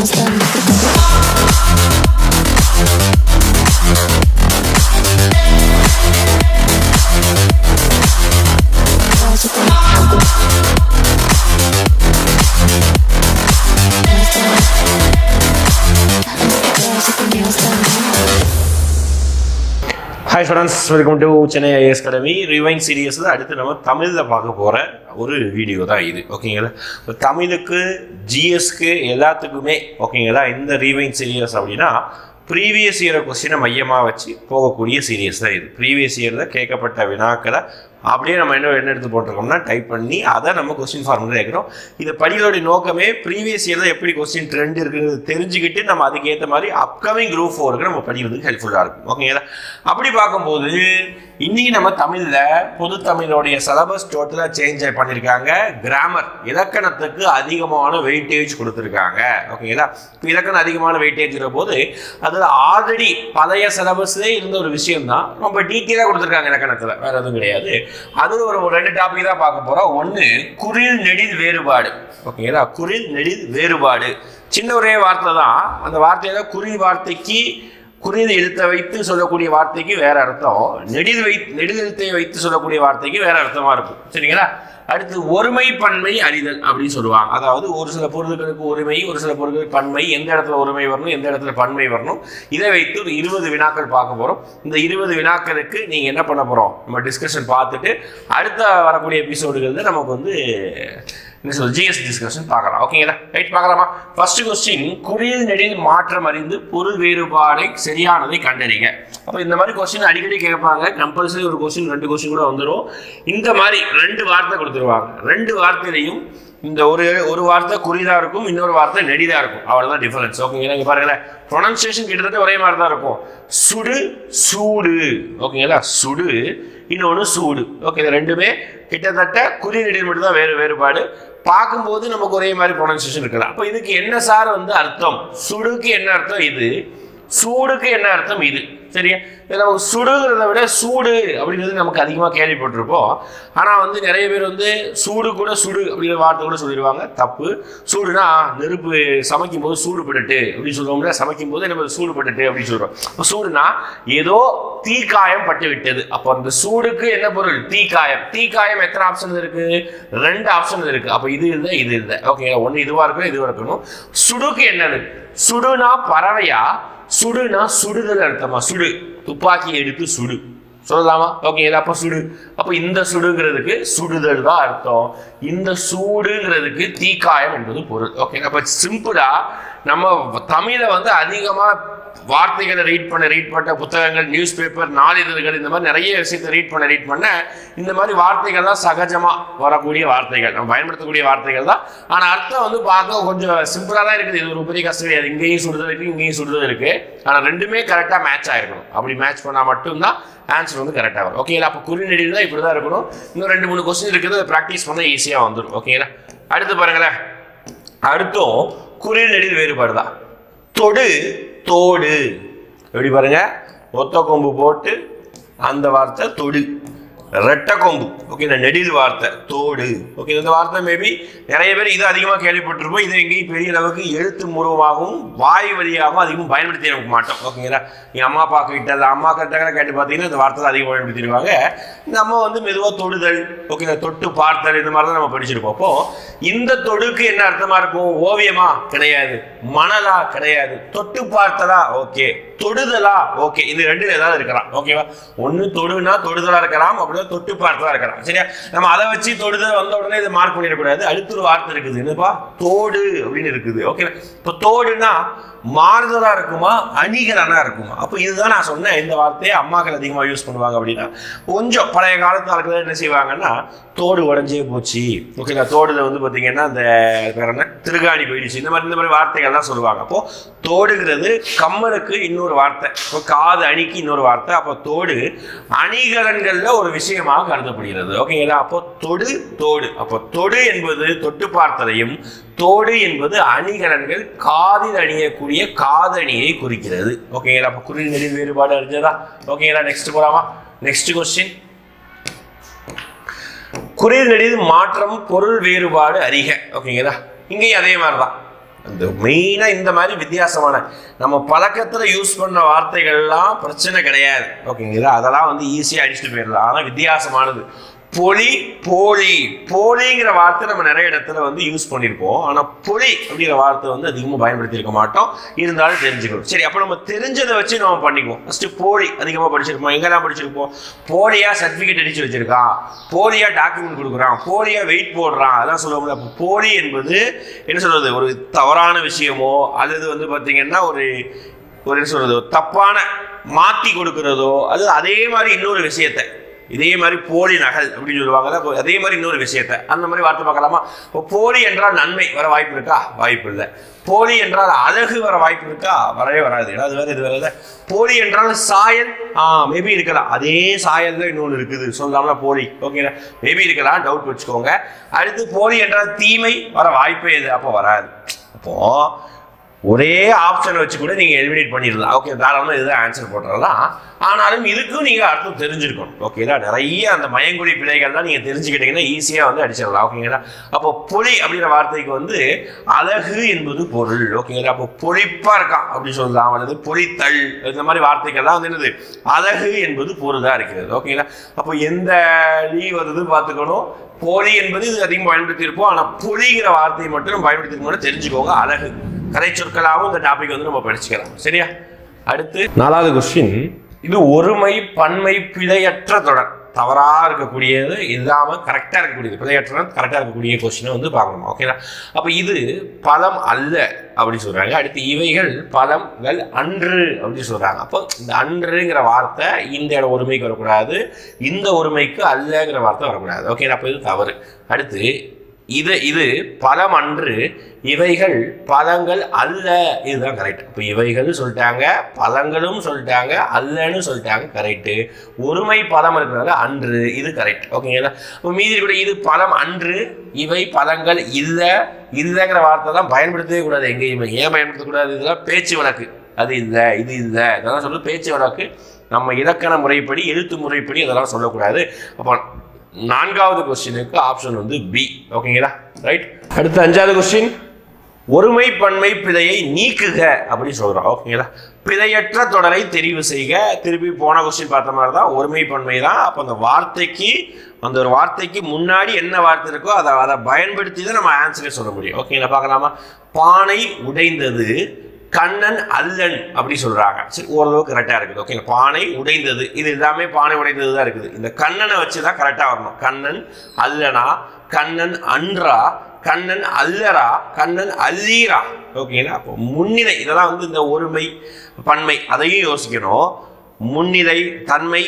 hands down. Friends welcome to Chennai IAS academy ரிவைன் சீரியஸில் அடுத்து நம்ம தமிழில் பார்க்க போகிற ஒரு வீடியோ தான் இது. ஓகேங்களா தமிழுக்கு ஜிஎஸ்க்கு எல்லாத்துக்குமே ஓகேங்களா இந்த ரிவைன் சீரியஸ் அப்படின்னா ப்ரீவியஸ் இயரை கொஸ்டினை மையமாக வச்சு போகக்கூடிய சீரியஸ் தான் இது. ப்ரீவியஸ் இயரில் கேட்கப்பட்ட வினாக்களை அப்படியே நம்ம என்ன என்ன எடுத்து போட்டிருக்கோம்னா டைப் பண்ணி அதை நம்ம கொஸ்டின் ஃபார்முலா கேட்குறோம் இந்த படிகளுடைய நோக்கமே ப்ரீவியஸ் இயரில் எப்படி கொஸ்டின் ட்ரெண்ட் இருக்குங்கிறது தெரிஞ்சுக்கிட்டு நம்ம அதுக்கேற்ற மாதிரி அப்கமிங் குரூப் ஃபோருக்கு நம்ம படிக்கிறதுக்கு ஹெல்ப்ஃபுல்லாக இருக்கும். ஓகேங்களா அப்படி பார்க்கும்போது இன்னைக்கு நம்ம தமிழில் பொது தமிழோடைய சிலபஸ் டோட்டலாக சேஞ்ச் பண்ணியிருக்காங்க கிராமர் இலக்கணத்துக்கு அதிகமான வெயிட்டேஜ் கொடுத்துருக்காங்க. ஓகேங்களா இப்போ இலக்கணம் அதிகமான வெயிட்டேஜ் போது அதில் ஆல்ரெடி பழைய சிலபஸ்லேயே இருந்த ஒரு விஷயம் தான் ரொம்ப டீட்டெயிலாக கொடுத்துருக்காங்க இலக்கணத்தில். வேற எதுவும் கிடையாது. அது ஒரு ரெண்டு டாபிக் தான் பார்க்க போகிறோம் ஒன்று குரில் நெடில் வேறுபாடு. ஓகேங்களா குரில் நெடில் வேறுபாடு. சின்ன ஒரே வார்த்தை தான் அந்த வார்த்தையில குறில் வார்த்தைக்கு குறியது எழுத்தை வைத்து சொல்லக்கூடிய வார்த்தைக்கு வேற அர்த்தம். நெடில் வை நெடில் வைத்து சொல்லக்கூடிய வார்த்தைக்கு வேற அர்த்தமா இருக்கும். சரிங்களா? அடுத்து ஒருமை பன்மை அறிதல் அப்படின்னு சொல்லுவாங்க. அதாவது ஒரு சில பொருட்களுக்கு ஒருமை ஒரு சில பொருட்களுக்கு பன்மை எந்த இடத்துல ஒருமை வரணும் எந்த இடத்துல பன்மை வரணும் இதை வைத்து ஒரு இருபது வினாக்கள் பார்க்க போகிறோம் இந்த இருபது வினாக்களுக்கு நீங்கள் என்ன பண்ண போகிறோம் நம்ம டிஸ்கஷன் பார்த்துட்டு அடுத்த வரக்கூடிய எபிசோடுகளில் நமக்கு வந்து என்ன சொல்றது ஜிஎஸ் டிஸ்கஷன் பார்க்கலாம். ஓகேங்களா ரைட் பார்க்கலாமா? ஃபர்ஸ்ட் கொஸ்டின் குறியீடு நெடில் மாற்றம் அறிந்து பொருள் வேறுபாடை சரியானதை கண்டறிங்க. அப்போ இந்த மாதிரி கொஸ்டின் அடிக்கடி கேட்பாங்க. கம்பல்சரி ஒரு கொஸ்டின் ரெண்டு கொஸ்டின் கூட வந்துடும் இந்த மாதிரி ரெண்டு வார்த்தை கொடுத்துருவாங்க. ரெண்டு வார்த்தையிலையும் இந்த ஒரு ஒரு வார்த்தை குறிதாக இருக்கும் இன்னொரு வார்த்தை நெடிதாக இருக்கும். அவ்வளோதான் டிஃபரன்ஸ் ஓகேங்களா இங்கே பாருங்களேன். ப்ரொனன்சியேஷன் கிட்டத்தட்ட ஒரே மாதிரி தான் இருக்கும். சுடு சூடு. ஓகேங்களா சுடு இன்னொன்று சூடு. ஓகே இது ரெண்டுமே கிட்டத்தட்ட குறியீடு மட்டும் தான் வேறு வேறுபாடு. பார்க்கும்போது நமக்கு ஒரே மாதிரி ப்ரொனன்சியேஷன் இருக்கலாம். அப்போ இதுக்கு என்ன சார் வந்து அர்த்தம்? சுடுக்கு என்ன அர்த்தம்? இது சூடுக்கு என்ன அர்த்தம் இது? சரியா? இது நமக்கு சுடுங்கிறத விட சூடு அப்படிங்கிறது நமக்கு அதிகமாக கேள்விப்பட்டிருப்போம். ஆனால் வந்து நிறைய பேர் வந்து சூடு கூட சுடு அப்படிங்கிற வார்த்தை கூட சொல்லிடுவாங்க. தப்பு. சூடுனா நெருப்பு சமைக்கும் போது சூடு பட்டுட்டு அப்படின்னு சொல்லுவோம்னா சமைக்கும் போது நம்ம சூடு பட்டுட்டு அப்படின்னு சொல்கிறோம் இப்போ சூடுனா ஏதோ தீக்காயம் பட்டு விட்டது. அப்போ அந்த சூடுக்கு என்ன பொருள்? தீக்காயம். தீக்காயம் எத்தனை ஆப்ஷன் இருக்கு? ரெண்டு ஆப்ஷன் இருக்கு. அப்போ இது இல்லை இது இல்லை ஓகே ஒன்று இதுவாக இருக்கணும் இதுவாக இருக்கணும். சுடுக்கு என்னது? சுடுனா பறவையா? சுடுனா சுடுதல் அர்த்தமா? சுடு. துப்பாக்கி எடுத்து சுடு. சொல்லலாமா? ஓகே அப்போ சுடு. அப்போ இந்த சுடுங்கிறதுக்கு சுடுதல் தான் அர்த்தம். இந்த சூடுங்கிறதுக்கு தீக்காயம் என்பது பொருள். ஓகே அப்போ சிம்பிளா நம்ம தமிழை வந்து அதிகமாக வார்த்தைகளை ரீட் பண்ண ரீட் பண்ண புத்தகங்கள் நியூஸ் பேப்பர் நாளிதழ்கள் இந்த மாதிரி நிறைய விஷயத்தை ரீட் பண்ண ரீட் பண்ண இந்த மாதிரி வார்த்தைகள் தான் சகஜமாக வரக்கூடிய வார்த்தைகள். நம்ம பயன்படுத்தக்கூடிய வார்த்தைகள் தான். ஆனால் அர்த்தம் வந்து பார்க்க கொஞ்சம் சிம்பிளாக தான் இருக்குது. இது ஒரு பெரிய கஷ்டம். கிடையாது இங்கேயும் சுடுதல் இருக்குது இங்கேயும் சுடுதல் இருக்குது ஆனால் ரெண்டுமே கரெக்டாக மேட்ச் ஆகிருக்கணும் அப்படி மேட்ச் பண்ணால் மட்டும்தான் ஆன்சர் வந்து கரெக்டாக வரும். ஓகேங்களா அப்போ குறிநெடியில் தான் இப்படி தான் இருக்கணும். இன்னும் ரெண்டு மூணு கொஸ்டின் இருக்குது. அதை ப்ராக்டிஸ் பண்ணால் ஈஸியாக வந்துடும் ஓகேங்களா அடுத்து பாருங்களேன். அடுத்தும் குறிநெடில் வேறுபாடு தான் தொடு தோடு. எப்படி பாருங்க? ஒத்த கொம்பு போட்டு அந்த வார்த்தை தொடு. ரெட்டை கொம்பு. ஓகே இந்த நெடில் வார்த்தை தோடு. ஓகே இந்த வார்த்தை மேபி நிறைய பேர் இது அதிகமாக கேள்விப்பட்டிருப்போம். இதை எங்கேயும் பெரிய அளவுக்கு எழுத்து மூலமாகவும் வாய் வழியாகவும் அதிகமாக பயன்படுத்தி நமக்கு மாட்டோம். ஓகேங்களா எங்கள் அம்மா அப்பா கிட்ட அந்த அம்மா கிட்ட கேட்டு பார்த்தீங்கன்னா இந்த வார்த்தை அதிகமாக பயன்படுத்திடுவாங்க நம்ம வந்து மெதுவாக தொடுதல் ஓகே இந்த தொட்டு பார்த்தல் இந்த மாதிரி தான் நம்ம படிச்சிருப்போம். அப்போ இந்த தொடுக்கு என்ன அர்த்தமாக இருக்கும்? ஓவியமா? கிடையாது. மணலா? கிடையாது. தொட்டு பார்த்ததா ஓகே தொடுதலா? ஓகே இது ரெண்டு ஏதாவது இருக்கலாம். ஓகேவா ஒன்று தொடுனா தொடுதலா இருக்கலாம் கூட தொட்டு பார்த்ததா இருக்கலாம். சரியா? நம்ம அதை வச்சு தொடுத வந்த உடனே இதை மார்க் பண்ணிடக்கூடாது. அடுத்து ஒரு வார்த்தை இருக்குது. என்னப்பா? தோடு அப்படின்னு இருக்குது. ஓகே இப்போ தோடுனா மாறுதலாக இருக்குமா? அணிகலனாக இருக்குமா? அப்போ இதுதான் நான் சொன்னேன். இந்த வார்த்தையை அம்மாக்கள் அதிகமாக யூஸ் பண்ணுவாங்க அப்படின்னா. கொஞ்சம் பழைய காலத்து ஆட்கள் என்ன செய்வாங்கன்னா தோடு உடஞ்சே போச்சு. ஓகேங்களா தோடுல வந்து பார்த்தீங்கன்னா அந்த வேற என்ன? திருகாணி போயிடுச்சு. இந்த மாதிரி இந்த மாதிரி வார்த்தைகள்லாம் சொல்லுவாங்க. அப்போ தோடுங்கிறது கம்மலுக்கு இன்னொரு வார்த்தை. இப்போ காது அணிக்கு இன்னொரு வார்த்தை. அப்போ தோடு அணிகலன்களில் ஒரு விஷயமாக கருதப்படுகிறது. ஓகேங்களா அப்போ தொடு தோடு. அப்போ தொடு என்பது தொட்டு பார்த்ததையும் தோடு என்பது அணிகலன்கள் காதில் அணியக்கூடிய காதணியை குறிக்கிறது. ஓகேங்களா அப்போ குறி நெறி வேறுபாடு அறிஞ்சதா? ஓகேங்களா நெக்ஸ்ட் போலாமா? நெக்ஸ்ட் கொஸ்டின் குறில் மாற்றம் பொருள் வேறுபாடு அறிக. ஓகேங்களா இங்கேயும் அதே மாதிரி தான் இந்த மெயினாக இந்த மாதிரி வித்தியாசமான நம்ம பழக்கத்தில் யூஸ் பண்ண வார்த்தைகள்லாம் பிரச்சனை கிடையாது. ஓகேங்களா அதெல்லாம் வந்து ஈஸியாக அடிச்சுட்டு போயிடலாம். ஆனால் வித்தியாசமானது. பொலி போலி. போலிங்கிற வார்த்தை நம்ம நிறைய இடத்துல வந்து யூஸ் பண்ணியிருப்போம் ஆனால் பொலி அப்படிங்கிற வார்த்தை வந்து அதிகமாக பயன்படுத்தியிருக்க மாட்டோம். இருந்தாலும் தெரிஞ்சுக்கணும். சரி அப்போ நம்ம தெரிஞ்சதை வச்சு நம்ம பண்ணிக்குவோம். ஃபஸ்ட்டு போலி அதிகமாக படிச்சிருப்போம். எங்கெல்லாம் படிச்சிருப்போம்? போலியாக சர்டிஃபிகேட் அடித்து வச்சிருக்கான் போலியாக டாக்குமெண்ட் கொடுக்குறான். போலியாக வெயிட் போடுறான். அதான் சொல்லுவோம்ல அப்போ போலி என்பது என்ன சொல்கிறது ஒரு தவறான விஷயமோ அல்லது வந்து பார்த்திங்கன்னா ஒரு ஒரு என்ன சொல்கிறது தப்பான மாற்றி கொடுக்குறதோ அது அதே மாதிரி இன்னொரு விஷயத்தை இதே மாதிரி போலி நகல் அப்படின்னு சொல்லுவாங்கல்ல அதே மாதிரி இன்னொரு விஷயத்த. அந்த மாதிரி வார்த்தை பார்க்கலாமா? இப்போ போலி என்றால் நன்மை வர வாய்ப்பு இருக்கா? வாய்ப்பு இல்லை. போலி என்றால் அழகு வர வாய்ப்பு இருக்கா? வரவே வராது. ஏன்னா அது வேற இது வேற போலி என்றால் சாயல் ஆ மேபி இருக்கலாம். அதே சாயல் தான் இன்னொன்று இருக்குது. சொல்லலாம்ல போலி. ஓகேங்களா மேபி இருக்கலாம். டவுட் வச்சுக்கோங்க. அடுத்து போலி என்றால் தீமை வர வாய்ப்பே இது அப்போ வராது. அப்போ ஒரே ஆப்ஷனை வச்சு கூட நீங்கள் எலிமினேட் பண்ணிடலாம். ஓகே தாராளமாக இதுதான் ஆன்சர் போட்டுறலாம். ஆனாலும் இதுக்கும் நீங்கள் அர்த்தம் தெரிஞ்சிருக்கணும். ஓகேங்களா நிறைய அந்த மயங்குடி பிழைகள்லாம் நீங்கள் தெரிஞ்சுக்கிட்டீங்கன்னா ஈஸியாக வந்து அடிச்சிடலாம். ஓகேங்களா அப்போ பொலி அப்படிங்கிற வார்த்தைக்கு வந்து அழகு என்பது பொருள். ஓகேங்களா அப்போ பொழிப்பாக இருக்கான் அப்படின்னு சொல்லலாம். அல்லது பொழித்தல் இந்த மாதிரி வார்த்தைகள்லாம் வந்து என்னது? அழகு என்பது பொருளாக இருக்கிறது. ஓகேங்களா அப்போ எந்த லீ வருது பார்த்துக்கணும். போலி என்பது இது அதிகம் பயன்படுத்தியிருப்போம். ஆனால் புலிங்கிற வார்த்தையை மட்டும் நம்ம மட்டும் தெரிஞ்சுக்கோங்க. அழகு. கரை சொற்களாகவும் இந்த டாபிக் வந்து நம்ம படிச்சுக்கலாம். சரியா? அடுத்து நாலாவது கொஸ்டின் இது ஒருமை பன்மை பிழையற்ற தொடர். தவறா இருக்கக்கூடியது இல்லாம கரெக்டா இருக்கக்கூடியது. பிழையற்ற கரெக்டா இருக்கக்கூடிய கொஸ்டினை வந்து பார்க்கணும். ஓகேங்களா அப்ப இது பலம் அல்ல அப்படின்னு சொல்றாங்க. அடுத்து இவைகள் பலம்கள் அன்று அப்படின்னு சொல்றாங்க. அப்போ இந்த அன்றுங்கிற வார்த்தை இந்த ஒருமைக்கு வரக்கூடாது இந்த ஒருமைக்கு அல்லங்கிற வார்த்தை வரக்கூடாது. ஓகே அப்போ இது தவறு. அடுத்து இது இது பலம் அன்று இவைகள் பழங்கள் அல்ல. இதுதான் கரெக்ட் இப்போ இவைகள் சொல்லிட்டாங்க பழங்களும் சொல்லிட்டாங்க அல்லன்னு சொல்லிட்டாங்க கரெக்டு ஒருமை பழம் இருக்கிறதால அன்று இது கரெக்ட் ஓகேங்களா இப்போ மீதி கூட இது பழம் அன்று இவை பழங்கள் இல்லை இல்லைங்கிற வார்த்தை தான் பயன்படுத்தவே கூடாது எங்கேயுமே. ஏன் பயன்படுத்தக்கூடாது இதெல்லாம் பேச்சு வழக்கு. அது இல்லை இது இல்லை. இதெல்லாம் சொல்லி பேச்சு வழக்கு. நம்ம இலக்கண முறைப்படி எழுத்து முறைப்படி அதெல்லாம் சொல்லக்கூடாது. அப்போ நான்காவது கொஸ்டினுக்கு ஆப்ஷன் வந்து பி ஓகேங்களா ரைட் அடுத்த அஞ்சாவது கொஸ்டின் ஒருமை பன்மை பிழையை நீக்குக அப்படின்னு சொல்கிறான் ஓகேங்களா பிழையற்ற தொடரை தெரிவு செய்க. திருப்பி போன கொஸ்டின் பார்த்த மாதிரி தான் ஒருமை பன்மை தான். அப்போ அந்த வார்த்தைக்கு அந்த ஒரு வார்த்தைக்கு முன்னாடி என்ன வார்த்தை இருக்கோ அதை அதை பயன்படுத்தி தான் நம்ம ஆன்சரே சொல்ல முடியும். ஓகேங்களா பார்க்கலாமா? பானை உடைந்தது கண்ணன் அல்லன் அப்படி சொல்றாங்க. சரி ஓரளவுக்கு கரெக்டாக இருக்குது. ஓகே பானை உடைந்தது. இது எல்லாமே பானை உடைந்தது தான் இருக்குது. இந்த கண்ணனை வச்சு தான் கரெக்டாக வரணும். கண்ணன் அல்லனா கண்ணன் அன்றா கண்ணன் அல்லரா கண்ணன் அல்லீரா ஓகேங்களா அப்போ முன்னிலை இதெல்லாம் வந்து இந்த ஒருமை பன்மை அதையும் யோசிக்கணும். முன்னிலை தன்மை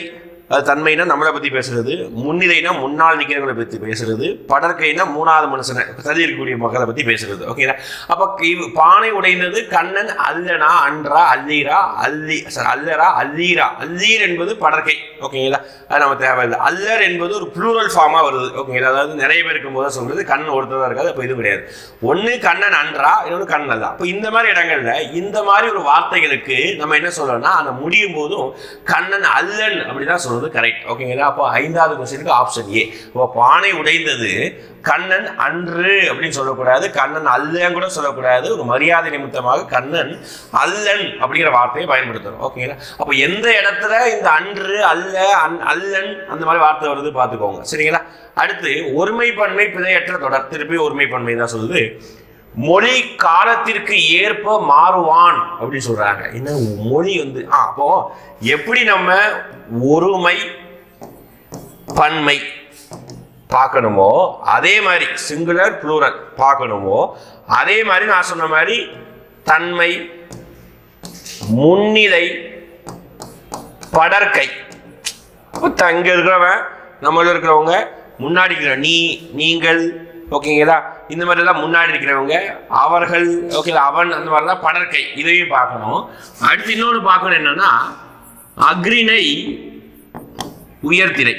தன்மைனா நம்மளை பற்றி பேசுறது முன்னிலைனா முன்னால் நிற்கிறவங்களை பற்றி பேசுறது படற்கைனா மூணாவது மனுஷனை தள்ளி இருக்கக்கூடிய மக்களை பற்றி பேசுறது. ஓகேங்களா அப்போ இவ் பானை உடைந்தது கண்ணன் அல்லனா அன்றா அல்லீரா அல்லி sorry, அல்லரா அல்லீரா. அல்லீர் என்பது படற்கை. ஓகேங்களா அது நம்ம தேவையில்லை. அல்லர் என்பது ஒரு ப்ளூரல் ஃபார்மாக வருது. ஓகேங்களா அதாவது நிறைய பேர் இருக்கும்போது சொல்றது கண் ஒருத்தர் இருக்காது அப்போ இது கிடையாது. ஒன்று கண்ணன் அன்றா இன்னொன்று கண் அல்ல. அப்போ இந்த மாதிரி இடங்கள்ல இந்த மாதிரி ஒரு வார்த்தைகளுக்கு நம்ம என்ன சொல்லணும்னா அந்த முடியும் போதும் கண்ணன் அல்லன் அப்படிதான் சொல்றது கரெக்ட் ஓகேங்களா அப்போ ஐந்தாவது கொஸ்டினுக்கு ஆப்ஷன் ஏ இப்போ பானை உடைந்தது கண்ணன் அன்று அப்படின்னு சொல்லக்கூடாது. கண்ணன் அல்லன்னு கூட சொல்லக்கூடாது. ஒரு மரியாதை நிமித்தமாக கண்ணன் அல்லன் அப்படிங்கிற வார்த்தையை பயன்படுத்தணும். ஓகேங்களா அப்போ எந்த இடத்துல இந்த அன்று அல்ல அன் அல்லன் அந்த மாதிரி வார்த்தை வருது பார்த்துக்கோங்க. சரிங்களா? அடுத்து ஒருமை பன்மை பிழையற்ற தொடர். திருப்பி ஒருமை பன்மை தான் சொல்லுது. மொழி காலத்திற்கு ஏற்ப மாறுவான் அப்படின்னு சொல்றாங்க. என்ன மொழி வந்து அப்போ எப்படி நம்ம ஒருமை பன்மை பார்க்கணுமோ அதே மாதிரி சிங்குலர் ப்ளூரல் பார்க்கணுமோ அதே மாதிரி நான் சொன்ன மாதிரி தன்மை முன்னிலை படற்கை. தங்க இருக்கிறவன் நம்மள இருக்கிறவங்க முன்னாடி இருக்கிற நீ நீங்கள் ஓகேங்களா? இந்த மாதிரிலாம் முன்னாடி இருக்கிறவங்க அவர்கள் ஓகேங்களா அவன் அந்த மாதிரிலாம் படற்கை. இதையும் பார்க்கணும். அடுத்து இன்னொன்று பார்க்கணும் என்னன்னா அக்ரிணை உயர்திணை.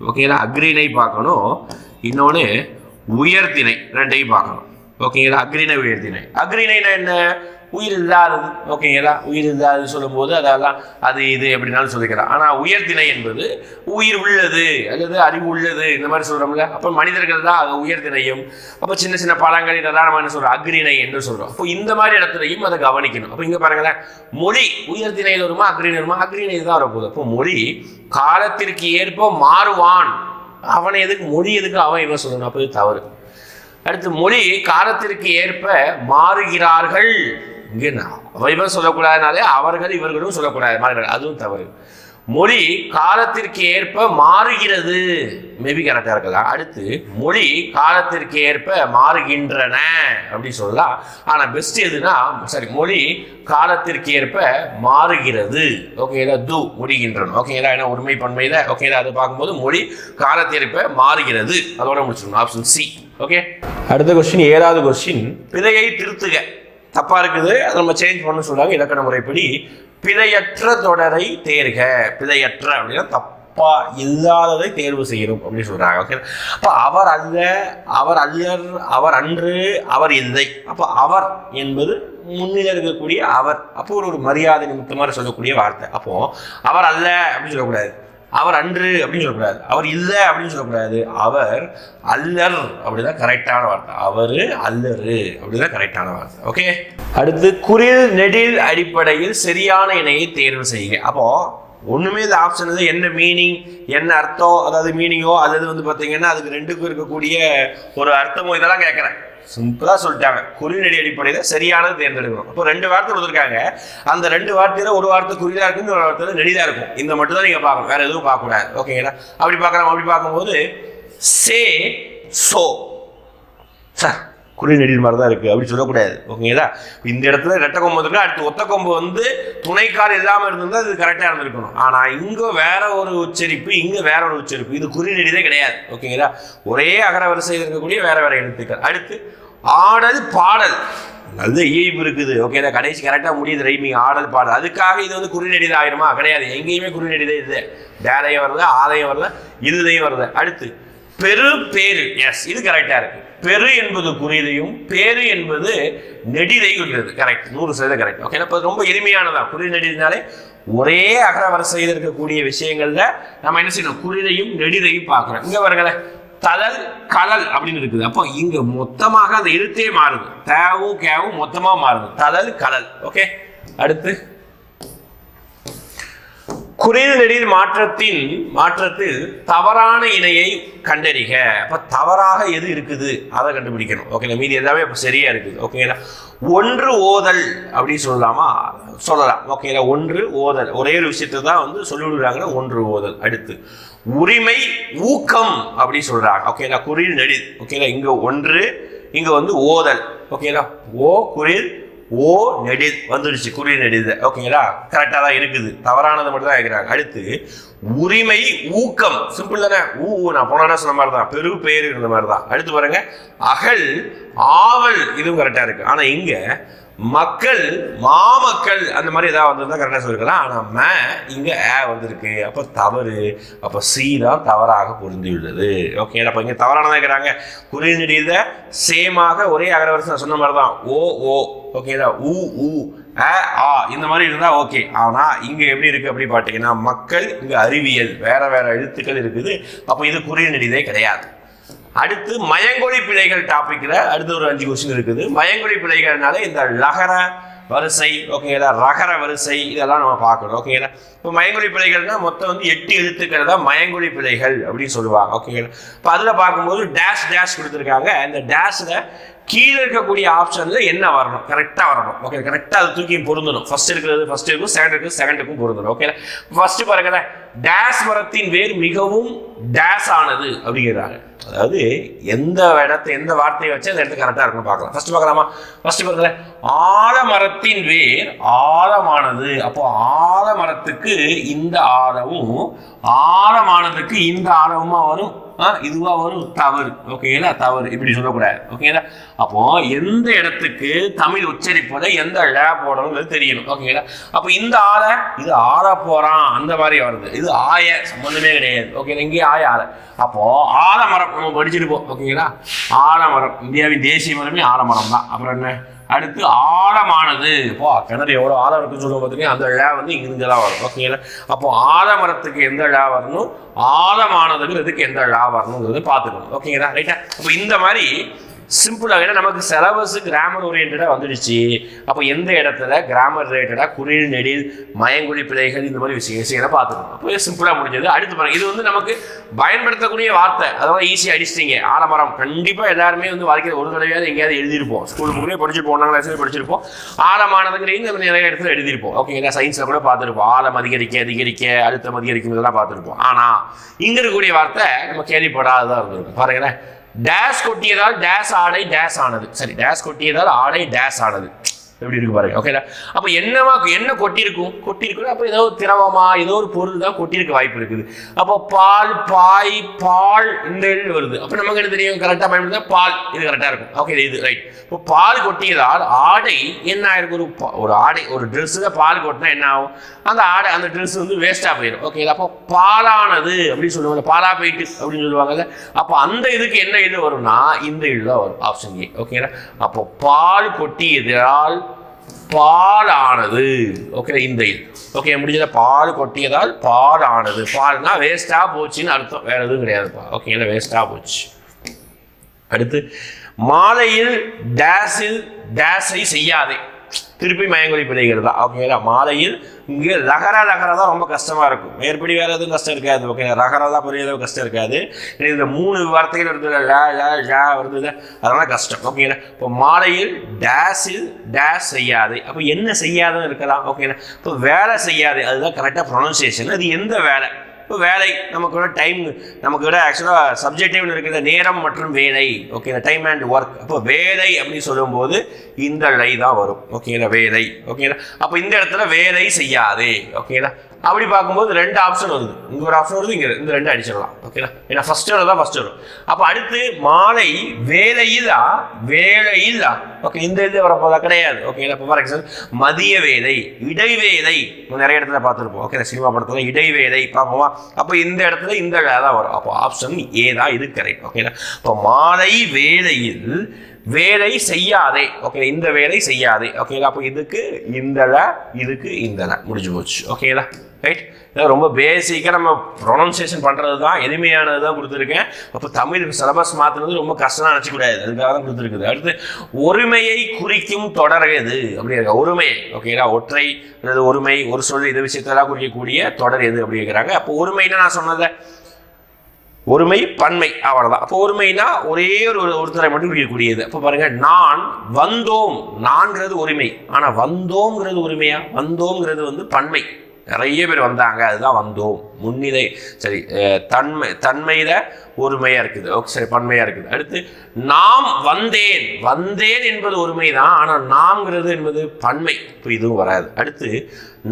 ஓகேங்களா அக்ரிணை பார்க்கணும். இன்னொன்று உயர்திணை ரெண்டையும் பார்க்கணும். ஓகேங்களா அக்ரிணை உயர்திணை. அக்ரிணைனா என்ன? உயிர் இல்லாதது ஓகேங்களா? உயிர் இல்லாதது சொல்லும்போது அதெல்லாம் அது இது எப்படினாலும் சொல்லிக்கலாம். ஆனால் உயர்திணை என்பது உயிர் உள்ளது அல்லது அறிவு உள்ளது இந்த மாதிரி சொல்கிறோம்ல அப்போ மனிதர்கள் தான் அது உயர்திணையும் அப்போ சின்ன சின்ன பழங்கள் இதெல்லாம் நம்ம என்ன சொல்கிறோம் அக்ரிணை என்று சொல்கிறோம் அப்போ இந்த மாதிரி இடத்துலையும் அதை கவனிக்கணும். அப்போ இங்கே பாருங்களேன் மொழி உயர்திணையில் வருமா அக்ரிணை வருமா? அக்ரிணை தான் வரப்போகுது. அப்போ மொழி காலத்திற்கு ஏற்ப மாறுவான். அவனை எதுக்கு மொழி எதுக்கு அவன் இவன் சொல்லணும்? அப்போ தவறு. அடுத்து மொழி காலத்திற்கு ஏற்ப மாறுகிறார்கள். இங்கே இவன் சொல்லக்கூடாதுனாலே அவர்கள் இவர்களும் சொல்லக்கூடாது. மாறுகிறார்கள் அதுவும் தவறு. மொழி காலத்திற்கு ஏற்ப மாறுகிறது. மேபி கரெக்டாக இருக்கலாம். அடுத்து மொழி காலத்திற்கு ஏற்ப மாறுகின்றன அப்படி சொல்லலாம் ஆனால் பெஸ்ட் எதுனா சரி மொழி காலத்திற்கு ஏற்ப மாறுகிறது. ஓகேங்களா து முடிகின்றன. ஓகேங்களா ஏன்னா ஒருமை பன்மையில் ஓகேங்களா அது பார்க்கும்போது மொழி காலத்திற்கு மாறுகிறது. அதோட முடிச்சிடணும். ஆப்ஷன் சி ஓகே அடுத்த கொஸ்டின் ஏழாவது கொஸ்டின் பிழையை திருத்துக. தப்பாக இருக்குது. அதை நம்ம சேஞ்ச் பண்ண சொல்கிறாங்க இலக்கண முறைப்படி பிழையற்ற தொடரை தேர்க. பிழையற்ற அப்படின்னா தப்பா இல்லாததை தேர்வு செய்யணும் அப்படின்னு சொல்றாங்க. ஓகே அப்போ அவர் அல்ல அவர் அல்லர் அவர் அன்று அவர் இல்லை. அப்போ அவர் என்பது முன்னிலை இருக்கக்கூடிய அவர். அப்போ ஒரு ஒரு மரியாதை நிமித்தமாக சொல்லக்கூடிய வார்த்தை. அப்போ அவர் அல்ல அப்படின்னு சொல்லக்கூடாது. அவர் அன்று அப்படின்னு சொல்லக்கூடாது. அவர் இல்லை அப்படின்னு சொல்லக்கூடாது. அவர் அல்லர் அப்படிதான் கரெக்டான வார்த்தை. அவர் அல்லரு அப்படிதான் கரெக்டான வார்த்தை. ஓகே அடுத்து குரில் நெடில் அடிப்படையில் சரியான இணையை தேர்வு செய்யுங்க. அப்போ ஒண்ணுமே இந்த ஆப்ஷன் இது என்ன மீனிங் என்ன அர்த்தம் அதாவது மீனிங்கோ அல்லது வந்து பார்த்தீங்கன்னா அதுக்கு ரெண்டுக்கும் இருக்கக்கூடிய ஒரு அர்த்தமோ இதெல்லாம் கேட்குறேன். சிம்பிளா சொல்லிட்டாங்க. குறிநெடி அடிப்படையில் சரியானது தேர்ந்தெடுக்கணும். இப்போ ரெண்டு வார்த்தை கொடுத்துருக்காங்க. அந்த ரெண்டு வார்த்தையில ஒரு வார்த்தை குறிதா இருக்கும் ஒரு வார்த்தை நெடிதா இருக்கும். இந்த மட்டும் தான் நீங்க பார்க்கணும். வேற எதுவும் பார்க்கக்கூடாது. ஓகேங்களா? அப்படி பார்க்கலாம். அப்படி பார்க்கும்போது சே சோ. சார் குறை நெடில் மாதிரி தான் இருக்குது அப்படின்னு சொல்லக்கூடாது. ஓகேங்களா? இந்த இடத்துல ரெட்டை கொம்பு இருக்கு அடுத்து ஒத்த கொம்பு வந்து துணைக்கால் இல்லாமல் இருந்திருந்தால் அது கரெக்டாக இருந்திருக்கணும். ஆனால் இங்கே வேற ஒரு உச்சரிப்பு இங்கே வேற ஒரு உச்சரிப்பு. இது குறி நெடிதே கிடையாது. ஓகேங்களா? ஒரே அகர வரிசையில் இருக்கக்கூடிய வேற வேற எழுத்துக்கள். அடுத்து ஆடல் பாடல். நல்ல இயல்பு இருக்குது. ஓகேங்களா? கடைசி கரெக்டாக முடியுது ரைமிங் ஆடல் பாடல். அதுக்காக இது வந்து குறிநெடித ஆயிடுமா? கிடையாது. எங்கேயுமே குறிநெடிதே இது வேலையும் வருது ஆதையும் வருது இதுதையும் வருது அடுத்து பெரு பேரு. எஸ் இது கரெக்டா இருக்கு. பெரு என்பது குறிதையும் பேரு என்பது நெடிதை குறிக்கிறது கரெக்ட் நூறு சதவீதம் கரெக்ட் ஓகே இப்போ ரொம்ப எளிமையானதா? குறி நெடினாலே ஒரே அகர வரிசையில் இருக்கக்கூடிய விஷயங்கள்ல நம்ம என்ன செய்யணும்? குறிதையும் நெடிதையும் பார்க்கிறோம் இங்க வருங்களேன் தலல் கலல் அப்படின்னு இருக்குது. அப்போ இங்க மொத்தமாக அந்த எழுத்தே மாறுது. தேவும் கேவும் மொத்தமா மாறுது. தலல் கலல் ஓகே அடுத்து. குறைந்த நெடில் மாற்றத்தின் மாற்றத்தில் தவறான இணையை கண்டறிக. அப்போ தவறாக எது இருக்குது? அதை கண்டுபிடிக்கணும். ஓகேங்களா மீதி எல்லாமே இப்போ சரியா இருக்குது. ஓகேங்களா ஒன்று ஓதல் அப்படின்னு சொல்லலாமா? சொல்லலாம். ஓகேங்களா ஒன்று ஓதல். ஒரே ஒரு விஷயத்தை தான் வந்து சொல்லிவிடுறாங்கன்னா ஒன்று ஓதல். அடுத்து உரிமை ஊக்கம் அப்படின்னு சொல்கிறாங்க ஓகேங்களா குரில் நெடில் ஓகேங்களா இங்கே ஒன்று இங்கே வந்து ஓதல். ஓகேங்களா ஓ குறில் ஓ நெடி வந்துடுச்சு குறி நெடில் ஓகேங்களா கரெக்டாக தான் இருக்குது. தவறானது மட்டும் தான் கேட்குறாங்க அடுத்து உரிமை ஊக்கம். சிம்பிள் தானே? ஊ நான் போனா சொன்ன மாதிரி தான்? பெரு பேரு இருந்த மாதிரி தான். அடுத்து பாருங்க அகல் ஆவல் இதுவும் கரெக்டாக இருக்கு. ஆனால் இங்கே மக்கள் மாமக்கள் அந்த மாதிரி ஏதாவது வந்திருந்தா கரெக்டாக சொல்லிருக்கலாம். ஆனால் ம இங்கே ஏ வந்திருக்கு. அப்போ தவறு. அப்போ சி தான் தவறாக பொருந்தியுள்ளது. ஓகே அப்போ இங்கே தவறானதாக இருக்கிறாங்க. குறிநெடியில் சேமாக ஒரே அகரவரிசை நான் சொன்ன மாதிரி தான். ஓ ஓ ஓகேதா ஊ ஊ அ ஆ. இந்த மாதிரி இருந்தால் ஓகே ஆனால் இங்கே எப்படி இருக்குது அப்படின்னு பார்த்தீங்கன்னா மக்கள் இங்கே அறிவியல் வேறு வேறு எழுத்துக்கள் இருக்குது. அப்போ இது குறிநெடிதே கிடையாது. அடுத்து மயங்கொழி பிழைகள் டாப்பிக்கில் அடுத்து ஒரு அஞ்சு கொஸ்டின் இருக்குது. மயங்கொழி பிழைகள்னால இந்த லகர வரிசை ஓகேங்களா? ரகர வரிசை இதெல்லாம் நம்ம பார்க்கணும் ஓகேங்களா? இப்போ மயங்குழி பிழைகள்னா மொத்தம் வந்து எட்டு எழுத்துக்கள் தான் மயங்கொழி பிழைகள் அப்படின்னு சொல்லுவாங்க ஓகேங்களா? இப்போ அதில் பார்க்கும்போது டேஷ் டேஷ் கொடுத்துருக்காங்க. இந்த டேஷில் கீழே இருக்கக்கூடிய ஆப்ஷனில் என்ன வரணும்? கரெக்டாக வரணும் ஓகே கரெக்டாக அது தூக்கி பொருந்தணும். ஃபர்ஸ்ட் இருக்கிறது ஃபர்ஸ்ட் இருக்கும் செகண்ட் இருக்கு செகண்டுக்கும் பொருந்தணும் ஓகே ஃபர்ஸ்ட் பாருங்களேன் டேஷ் மரத்தின் வேர் மிகவும் டேஷ் ஆனது அப்படிங்கிறாங்க. அதாவது எந்த இடத்தை எந்த வார்த்தையை வச்சு அந்த இடத்துல கரெக்டாக இருக்கணும் பார்க்கலாம். ஃபர்ஸ்ட் பார்க்கலாமா? ஃபர்ஸ்ட் பாருங்களேன் ஆலமரத்தின் வேர் ஆழமானது. அப்போ ஆலமரத்துக்கு இந்த ஆழமும் ஆழமானதுக்கு இந்த ஆழமுமா வரும்? இதுவா வரும். தவறு. ஓகேங்களா? தவறு. இப்படி சொல்லக்கூடாது. ஓகேங்களா? அப்போ எந்த இடத்துக்கு தமிழ் உச்சரிப்பதை எந்த லே போடணுங்கிறது தெரியணும். ஓகேங்களா? அப்போ இந்த ஆலை இது ஆற போறான். அந்த மாதிரி வருது. இது ஆய சம்பந்தமே கிடையாது. ஓகே இங்கே ஆய ஆலை அப்போ ஆலமரம் நம்ம படிச்சிருப்போம். ஓகேங்களா? ஆலமரம். இந்தியாவின் தேசிய மரமே ஆலமரம் தான். அப்புறம் என்ன? அடுத்து ஆழமானது இப்போ கிணறு எவ்வளோ ஆழம் இருக்குன்னு சொல்லுவோம் பார்த்தீங்கன்னா அந்த ழ வந்து இங்க தான் வரும். ஓகேங்களா அப்போ ஆழமரத்துக்கு எந்த ழ வரணும்? ஆழமானதுங்கிறதுக்கு எந்த ழ வரணுங்கிறது பார்த்துக்கணும். ஓகேங்களா ரைட்டா அப்போ இந்த மாதிரி சிம்பிளாக ஏன்னா நமக்கு சிலபஸ் கிராமர் ஓரியன்டாக வந்துடுச்சு. அப்போ எந்த இடத்துல கிராமர் ரிலேட்டடாக குறில் நெடில் மயங்குழி பிழைகள் இந்த மாதிரி விஷயம் விஷயங்களை பார்த்துக்கணும். அப்போ சிம்பிளாக முடிஞ்சது. அடுத்து பாருங்க இது வந்து நமக்கு பயன்படுத்தக்கூடிய வார்த்தை. அதெல்லாம் ஈஸியாக அடிச்சிட்டீங்க. ஆலமரம். கண்டிப்பாக எல்லாருமே வந்து வாழ்க்கையில் ஒரு தடவையாவது எங்கேயாவது எழுதியிருப்போம். ஸ்கூல் புக்கே படிச்சிருப்போம் ஒன்றாம் கிளாஸ்லேயே படிச்சிருப்போம். ஆழமானதுங்கிறது நம்ம நிறைய இடத்துல எழுதியிருப்போம். ஓகேங்களா சயின்ஸில் கூட பார்த்துருப்போம். ஆழம் அதிகரிக்க அதிகரிக்க அழுத்தம் அதிகரிக்கும் இதெல்லாம் பார்த்துருப்போம். ஆனால் இங்கே இருக்கக்கூடிய வார்த்தை நம்ம கேள்விப்படாததாக இருந்திருக்கும். பாருங்களேன். டேஷ் கொட்டியதால் டேஷ் ஆடை டேஷ் ஆனது. சரி டேஷ் கொட்டியதால் ஆடை டேஷ் ஆனது. எப்படி இருக்கு பாருங்க. ஓகேடா அப்போ என்னவா என்ன கொட்டியிருக்கும்? கொட்டியிருக்கும் அப்போ ஏதோ ஒரு திரவமா ஏதோ ஒரு பொருள் தான் கொட்டியிருக்க வாய்ப்பு இருக்குது. அப்போ பால் பாய் பால் இந்த எழுதி வருது. அப்போ நமக்கு என்ன தெரியும்? கரெக்டாக பயன்படுத்தா பால் இது கரெக்டாக இருக்கும். ஓகே இது ரைட் இப்போ பால் கொட்டியதால் ஆடை என்ன ஆயிருக்கும் ஒரு பா- ஒரு ஆடை ஒரு ட்ரெஸ்ஸில் பால் கொட்டினா என்ன ஆகும்? அந்த ஆடை அந்த ட்ரெஸ் வந்து வேஸ்ட்டாக போயிடும். ஓகே அப்போ பாலானது அப்படின்னு சொல்லுவாங்க பாலா போயிட்டு அப்படின்னு சொல்லுவாங்கல்ல அப்போ அந்த இதுக்கு என்ன இது வரும்னா இந்த இது தான் வரும். ஆப்ஷன் ஏ ஓகேங்களா அப்போ பால் கொட்டியதால் பால் ஆனது ஓகே இந்த இது. ஓகே முடிஞ்சத பால் கொட்டியதால் பாலானது. பால்னா வேஸ்ட்டாக போச்சுன்னு அர்த்தம். வேற எதுவும் கிடையாதுப்பா. ஓகேங்களா வேஸ்ட்டாக போச்சு. அடுத்து மாலையில் டேஸில் டேஸை செய்யாதே. திருப்பி மயங்கொழி பிழைகள் தான். ஓகேங்களா மாலையில் இங்கே ரகர ரகர தான் ரொம்ப கஷ்டமாக இருக்கும். மேற்படி வேறு எதுவும் கஷ்டம் இருக்காது. ஓகே ரகர தான் பெரிய அளவு கஷ்டம் இருக்காது. இந்த மூணு வார்த்தைகள் இருந்தது லா லா லா வருது. அதெல்லாம் கஷ்டம். ஓகேங்களா இப்போ மாலையில் டேஸில் டேஷ் செய்யாது. அப்போ என்ன செய்யாதுன்னு இருக்கலாம். ஓகேங்களா இப்போ வேலை செய்யாது. அதுதான் கரெக்டாக ப்ரொனன்சியேஷன் அது எந்த வேலை? இப்போ வேலை நமக்கு விட டைம் நமக்கு விட ஆக்சுவலாக சப்ஜெக்டிவ் இருக்கிற நேரம் மற்றும் வேலை. ஓகே டைம் அண்ட் ஒர்க் அப்போ வேலை அப்படின்னு சொல்லும்போது இந்த லை தான் வரும் ஓகேங்களா வேலை. ஓகேங்களா அப்போ இந்த இடத்துல வேலை செய்யாதே. ஓகேங்களா அப்படி பார்க்கும்போது ரெண்டு ஆப்ஷன் வருது. இங்கே ஒரு ஆப்ஷன் வருது இங்கே இந்த ரெண்டு அடிச்சிடலாம். ஓகேனா ஏன்னா ஃபர்ஸ்ட் வரும் தான் ஃபர்ஸ்ட் வரும் அப்போ அடுத்து மாலை வேலையிலா வேலையிலா ஓகே இந்த இது வரப்போதா கிடையாது. ஓகேங்களா இப்போ ஃபார் எக்ஸாம்பிள் மதிய வேலை இடைவேலை நம்ம நிறைய இடத்துல பார்த்துருப்போம். ஓகே சினிமா படத்துல இடைவேலை பார்ப்போமா? அப்போ இந்த இடத்துல இந்த வேலை தான் வரும். அப்போ ஆப்ஷன் ஏ தான் இது கரெக்ட் ஓகேங்களா இப்போ மாலை வேலையில் வேலை செய்யாதே. ஓகே இந்த வேலை செய்யாதே. ஓகேங்களா அப்போ இதுக்கு இந்தல இதுக்கு இந்த முடிஞ்சு போச்சு. ஓகேங்களா ரைட் இதான் ரொம்ப பேசிக்காக நம்ம ப்ரொனன்சியேஷன் பண்ணுறது தான் எளிமையானது தான் கொடுத்துருக்கேன். அப்போ தமிழ் சிலபஸ் மாற்றுறது ரொம்ப கஷ்டம்னு நினச்சிக்கூடாது அதுக்காக தான் கொடுத்துருக்குது. அடுத்து ஒருமையை குறிக்கும் தொடர் எது? அப்படி இருக்கா ஒருமை. ஓகேங்களா ஒற்றை அல்லது ஒருமை ஒரு சொல் இது விஷயத்தெல்லாம் குறிக்கக்கூடிய தொடர் எது? அப்படி இருக்கிறாங்க அப்போ ஒருமைன்னா நான் சொன்னதை ஒருமை பன்மை அவ்வளோதான் அப்போ ஒருமைனா ஒரே ஒரு ஒருத்தரை மட்டும் குறிக்கக்கூடியது அப்போ பாருங்க நான் வந்தோம். நான்கிறது ஒருமை. ஆனால் வந்தோங்கிறது ஒருமையா? வந்தோங்கிறது வந்து பன்மை. நிறைய பேர் வந்தாங்க அதுதான் வந்தோம். முன்னிதை சரி தன்மை தன்மையில ஒருமையா இருக்குது. ஓகே சரி பன்மையா இருக்குது. அடுத்து நாம் வந்தேன். வந்தேன் என்பது ஒருமை தான் ஆனால் நாம்ங்கிறது என்பது பன்மை. இப்போ இதுவும் வராது. அடுத்து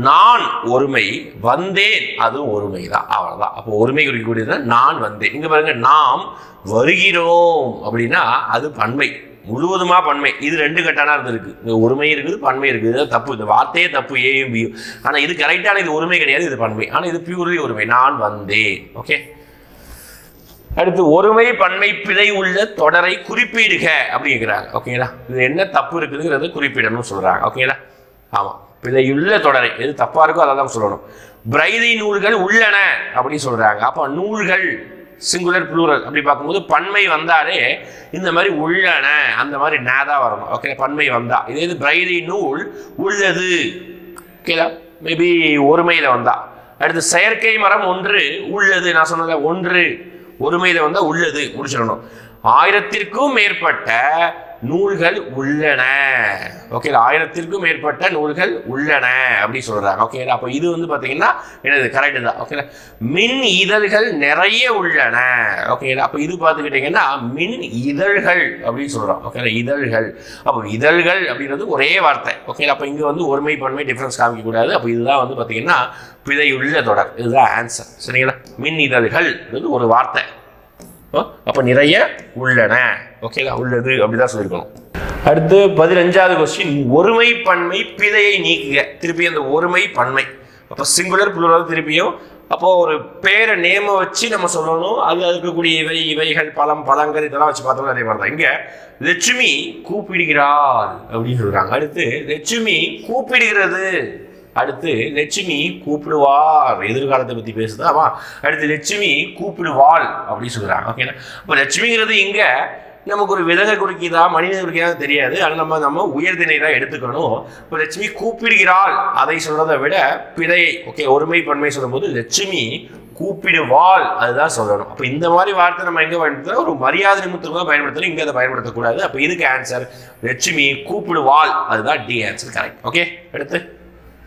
நான் ஒருமை வந்தேன் அதுவும் ஒருமை தான் அவ்வளோதான் அப்போ ஒருமை குறிக்கக்கூடியது நான் வந்தேன். இங்கே பாருங்க நாம் வருகிறோம் அப்படின்னா அது பன்மை. முழுவதுமா பன்மை. இது ரெண்டு கட்டானா இருந்திருக்கு. இந்த ஒருமை இருக்குது பன்மை இருக்குது. தப்பு. இந்த வார்த்தையே தப்பு. ஏயும் பியும் ஆனா இது கரெக்டான இது ஒருமை கிடையாது இது பன்மை. ஆனா இது பியூர்லி ஒருமை. நான் வந்தேன் ஓகே அடுத்து ஒருமை பன்மை பிழை உள்ள தொடரை குறிப்பிடுக அப்படிங்கிறாங்க. ஓகேங்களா இது என்ன தப்பு இருக்குதுங்கிறத குறிப்பிடணும்னு சொல்றாங்க. ஓகேங்களா ஆமா. பிழையுள்ள தொடரை. எது தப்பா இருக்கோ அதை தான் சொல்லணும். பிரைதி நூல்கள் உள்ளன அப்படின்னு சொல்றாங்க. அப்போ நூல்கள் சிங்குலர் ப்ளூரல் அப்படி பார்க்கும்போது பன்மை வந்தாலே இந்த மாதிரி உள்ளன அந்த மாதிரி நேதா வரணும். ஓகே பன்மை வந்தா. இதே இது பிரைதி நூல் உள்ளது. ஓகேலா மேபி ஒருமையில் வந்தா. அடுத்து செயற்கை மரம் ஒன்று உள்ளது. நான் சொன்னதில் ஒன்று. ஒருமையில் வந்தால் உள்ளது. முடிச்சிடணும். ஆயிரத்திற்கும் மேற்பட்ட நூல்கள் உள்ளன. ஓகே ஆயிரத்திற்கும் மேற்பட்ட நூல்கள் உள்ளன அப்படின்னு சொல்றாங்க. ஓகே அப்போ இது வந்து பார்த்தீங்கன்னா என்னது கரெக்டு தான். ஓகே மின் இதழ்கள் நிறைய உள்ளன. ஓகே அப்போ இது பார்த்துக்கிட்டிங்கன்னா மின் இதழ்கள் அப்படின்னு சொல்கிறோம் ஓகே இதழ்கள். அப்போ இதழ்கள் அப்படின்றது ஒரே வார்த்தை. ஓகே அப்போ இங்கே வந்து ஒருமை பன்மை டிஃப்ரென்ஸ் காமிக்கக்கூடாது. அப்போ இதுதான் வந்து பார்த்தீங்கன்னா பிழையுள்ள தொடர். இதுதான் ஆன்சர் சரிங்களா? மின் இதழ்கள் ஒரு வார்த்தை. அப்போ நிறைய உள்ளன. ஓகேங்களா உள்ளது அப்படிதான் சொல்லியிருக்கணும் அடுத்து பதினஞ்சாவது கொஸ்டின் ஒருமை பன்மை பிழையை நீக்குக. திருப்பி அந்த ஒருமை பன்மை அப்போ சிங்குலர் புலராக திருப்பியும் அப்போ ஒரு பேரை நேம வச்சு நம்ம சொல்லணும். அது இருக்கக்கூடிய இவை இவைகள் பழம் பழங்கள் இதெல்லாம் வச்சு பார்த்தோம்னா அதே மாதிரி தான் இங்க லட்சுமி கூப்பிடுகிறாள் அப்படின்னு சொல்றாங்க. அடுத்து லட்சுமி கூப்பிடுகிறது. அடுத்து லட்சுமி கூப்பிடுவார். எதிர்காலத்தை பற்றி பேசுது? ஆமாம் அடுத்து லட்சுமி கூப்பிடுவாள் அப்படின்னு சொல்கிறாங்க ஓகேனா இப்போ லட்சுமிங்கிறது இங்கே நமக்கு ஒரு விலக குறிக்குதா மனித குறிக்குதா தெரியாது. ஆனால் நம்ம நம்ம உயர்தினை தான் எடுத்துக்கணும். இப்போ லட்சுமி கூப்பிடுகிறாள். அதை சொல்றதை விட பிழை ஓகே ஒருமை பன்மை சொல்லும்போது லட்சுமி கூப்பிடுவாள். அதுதான் சொல்லணும். அப்போ இந்த மாதிரி வார்த்தை நம்ம எங்கே பயன்படுத்தணும் ஒரு மரியாதை நிமித்தமாக தான் பயன்படுத்தணும். இங்கே அதை பயன்படுத்தக்கூடாது. அப்போ இதுக்கு ஆன்சர் லட்சுமி கூப்பிடுவாள். அதுதான் டி ஆன்சர் கரெக்ட் ஓகே அடுத்து.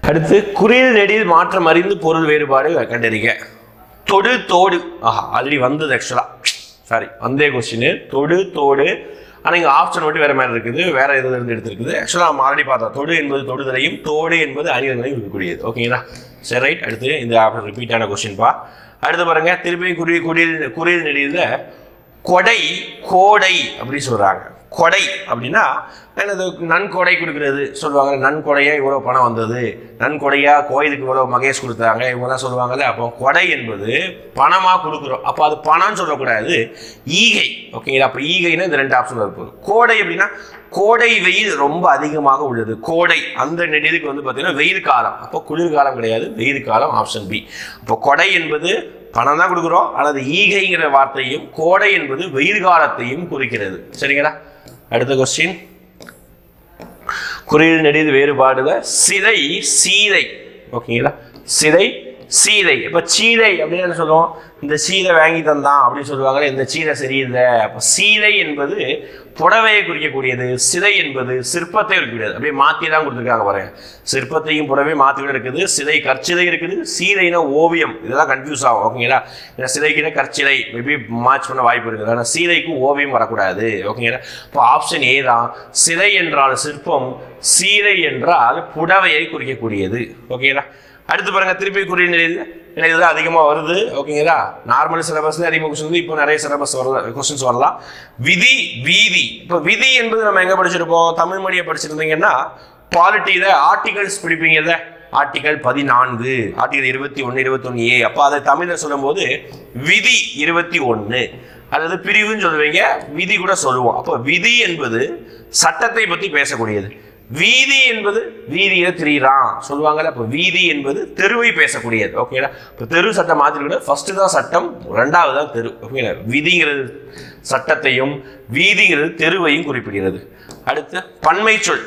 அடுத்து குறியில் நெடியில் மாற்றம் அறிந்து பொருள் வேறுபாடு கண்டறிக. தொடு தோடு. ஆஹா ஆல்ரெடி வந்தது ஆக்சுவலா சாரி வந்தே கொஸ்டின் தொடு தோடு. ஆனால் இங்கே ஆப்ஷன் மட்டும் வேற மாதிரி இருக்குது. வேற இதில் இருந்து எடுத்திருக்குது? ஆக்சுவலாக நம்ம ஆல்ரெடி பார்த்தோம். தொடு என்பது தொடுதலையும் தோடு என்பது அணிதலையும் இருக்கக்கூடியது. ஓகேங்களா சரி ரைட் அடுத்து இந்த ஆப்ஷன் ரிப்பீட்டான கொஸ்டின்பா அடுத்து பாருங்க திருப்பி குறி குறில் குறியில் நெடியில் கொடை கோடை அப்படின்னு சொல்கிறாங்க கொடை அப்படின்னா அது நன்கொடை கொடுக்கறது? சொல்லுவாங்க நன்கொடையாக இவ்வளோ பணம் வந்தது? நன்கொடையாக கோயிலுக்கு இவ்வளோ மகேஷ் கொடுத்தாங்க இவங்கெல்லாம் சொல்லுவாங்கல்ல அப்போ கொடை என்பது பணமாக கொடுக்குறோம். அப்போ அது பணம்னு சொல்லக்கூடாது ஈகை. ஓகேங்களா அப்போ ஈகைன்னா இந்த ரெண்டு ஆப்ஷன் இருக்கும். கோடை அப்படின்னா கோடை வெயில் ரொம்ப அதிகமாக உள்ளது. கோடை அந்த நெடிலுக்கு வந்து பார்த்தீங்கன்னா வெயில் காலம். அப்போ குளிர்காலம் கிடையாது வெயில் காலம் ஆப்ஷன் பி அப்போ கொடை என்பது பணம் தான் கொடுக்குறோம் அல்லது ஈகைங்கிற வார்த்தையும் கோடை என்பது வெயில் காலத்தையும் குறிக்கிறது. சரிங்களா? அடுத்த கொஸ்டின் குறியீடு நெடிது வேறுபாடுல? சிதை சீதை. ஓகேங்களா? சிதை சீதை. இப்போ சீதை அப்படின்னு என்ன சொல்லுவோம்? இந்த சீதை வாங்கி தந்தான் அப்படின்னு சொல்லுவாங்க இந்த சீதை சரியில்லை. அப்போ சீதை என்பது புடவையை குறிக்கக்கூடியது சிதை என்பது சிற்பத்தை குறிக்கக்கூடியது. அப்படியே மாற்றி தான் கொடுத்துருக்காங்க பாருங்க. சிற்பத்தையும் புடவை மாற்றி இருக்குது. சிதை கற்சிதை இருக்குது. சீதைனா ஓவியம். இதெல்லாம் கன்ஃபியூஸ் ஆகும் ஓகேங்களா ஏன்னா சிதைக்குன்னா கற்சிலை மேபி மார்ச் பண்ண வாய்ப்பு இருக்குது. ஆனால் சீதைக்கு ஓவியம் வரக்கூடாது ஓகேங்களா இப்போ ஆப்ஷன் ஏ தான். சிதை என்றால் சிற்பம் சீதை என்றால் புடவையை குறிக்கக்கூடியது ஓகேங்களா அடுத்து பாருங்க திருப்பி குறி நிலையில் எனக்கு இதுதான் அதிகமாக வருது ஓகேங்களா நார்மல் சிலபஸ்ல அதிகமாக கொஸ்டின் வந்து இப்போ நிறைய சிலபஸ் வரலாம் கொஸ்டின்ஸ் வரலாம் விதி வீதி. இப்போ விதி என்பது நம்ம எங்கே படிச்சிருப்போம்? தமிழ் மொழியை படிச்சிருந்தீங்கன்னா பாலிட்டியில் ஆர்டிகல்ஸ் படிப்பீங்கல்ல ஆர்டிகல் பதினான்கு ஆர்டிகல் இருபத்தி ஒன்று இருபத்தொன்று ஏ அப்போ அதை தமிழில் சொல்லும்போது விதி இருபத்தி ஒன்று அல்லது பிரிவுன்னு சொல்லுவீங்க விதி கூட சொல்லுவோம். அப்போ விதி என்பது சட்டத்தை பற்றி பேசக்கூடியது. வீதி என்பது வீதியில திரியிறான். சொல்லுவாங்கல்ல அப்போ வீதி என்பது தெருவை பேசக்கூடியது. ஓகேங்களா இப்போ தெரு சட்டம் மாற்றிருக்கிற ஃபர்ஸ்ட் தான் சட்டம் ரெண்டாவது தான் தெரு. ஓகேங்களா விதிங்கிறது சட்டத்தையும் வீதிங்கிறது தெருவையும் குறிப்பிடுகிறது. அடுத்து பன்மை சொல்.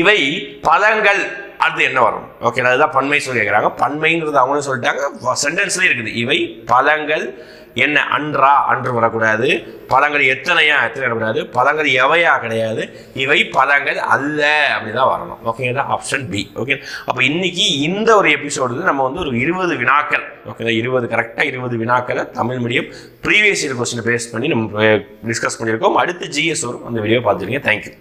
இவை பழங்கள் அது என்ன வரும்? ஓகே அதுதான் பன்மை சொல் கேட்குறாங்க பன்மைங்கிறது அவங்களும் சொல்லிட்டாங்க. சென்டென்ஸ்லேயே இருக்குது. இவை பழங்கள் என்ன அன்றா அன்று வரக்கூடாது. பழங்கள் எத்தனையா எத்தனை வரக்கூடாது. பழங்கள் எவையா கிடையாது. இவை பழங்கள் அல்ல அப்படிதான் வரணும். ஓகேங்களா ஆப்ஷன் பி ஓகே அப்போ இன்னைக்கு இந்த ஒரு எபிசோடு நம்ம வந்து ஒரு இருபது வினாக்கள். ஓகேங்களா இருபது கரெக்டாக இருபது வினாக்களை தமிழ் மீடியம் ப்ரீவியஸ் இயர் கொஸ்டினை பேஸ் பண்ணி நம்ம டிஸ்கஸ் பண்ணியிருக்கோம். அடுத்து ஜிஎஸ் வரும். அந்த வீடியோ பார்த்துருக்கீங்க தேங்க்யூ